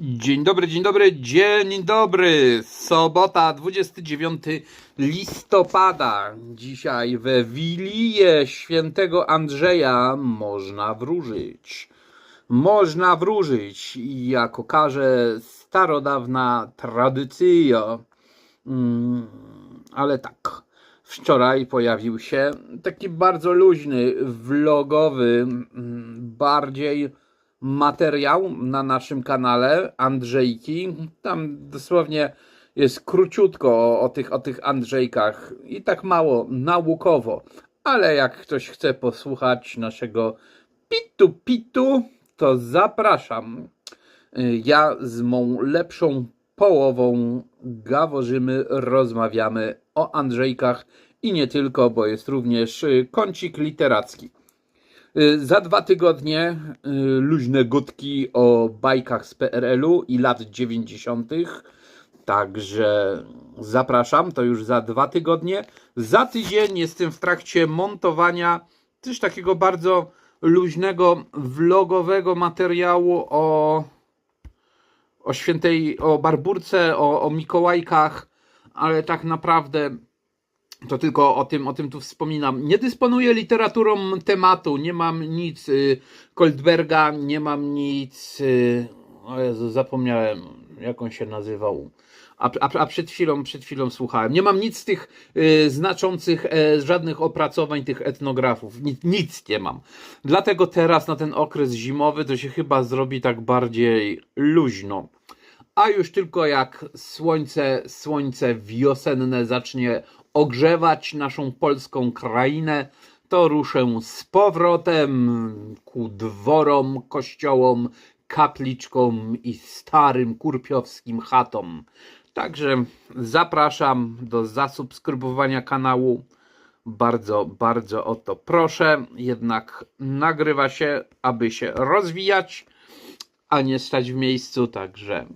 Dzień dobry, dzień dobry, dzień dobry. Sobota, 29 listopada. Dzisiaj we Wiliję świętego Andrzeja można wróżyć. Można wróżyć, jako każe starodawna tradycja. Mm, ale tak, wczoraj pojawił się taki bardzo luźny, vlogowy, mm, bardziej materiał na naszym kanale Andrzejki. Tam dosłownie jest króciutko o, o, tych, o tych Andrzejkach i tak mało naukowo. Ale jak ktoś chce posłuchać naszego pitu pitu, to zapraszam. Ja z mą lepszą połową gaworzymy, rozmawiamy o Andrzejkach i nie tylko, bo jest również y, kącik literacki. Y, Za dwa tygodnie y, luźne gutki o bajkach z PRL-u i lat 90. Także zapraszam, to już za dwa tygodnie. Za tydzień jestem w trakcie montowania też takiego bardzo luźnego, vlogowego materiału o, o świętej, o Barburce, o, o Mikołajkach, ale tak naprawdę to tylko o tym, o tym tu wspominam. Nie dysponuję literaturą tematu, nie mam nic y, Goldberga, nie mam nic. Y, o Jezu, zapomniałem, jak on się nazywał. A, a, a przed chwilą, przed chwilą słuchałem. Nie mam nic z tych y, znaczących, e, żadnych opracowań tych etnografów. Nic, nic nie mam. Dlatego teraz na ten okres zimowy to się chyba zrobi tak bardziej luźno. A już tylko jak słońce, słońce wiosenne zacznie ogrzewać naszą polską krainę, to ruszę z powrotem ku dworom, kościołom, kapliczkom i starym kurpiowskim chatom. Także zapraszam do zasubskrybowania kanału. Bardzo, bardzo o to proszę. Jednak nagrywa się, aby się rozwijać, a nie stać w miejscu. Także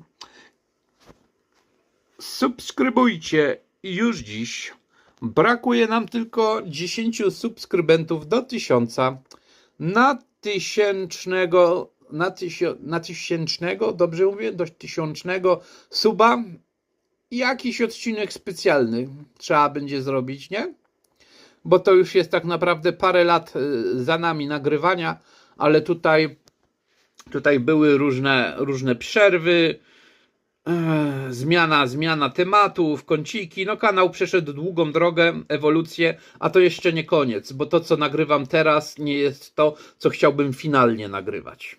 subskrybujcie już dziś. Brakuje nam tylko 10 subskrybentów do 1000. Na tysięcznego, na, tysio, na tysięcznego, dobrze mówię, do tysiącznego suba jakiś odcinek specjalny trzeba będzie zrobić, nie? Bo to już jest tak naprawdę parę lat y, za nami nagrywania, ale tutaj, tutaj były różne, różne przerwy, Zmiana, zmiana tematów, kąciki. No, kanał przeszedł długą drogę, ewolucję, a to jeszcze nie koniec, bo to, co nagrywam teraz, nie jest to, co chciałbym finalnie nagrywać.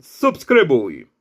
Subskrybuj!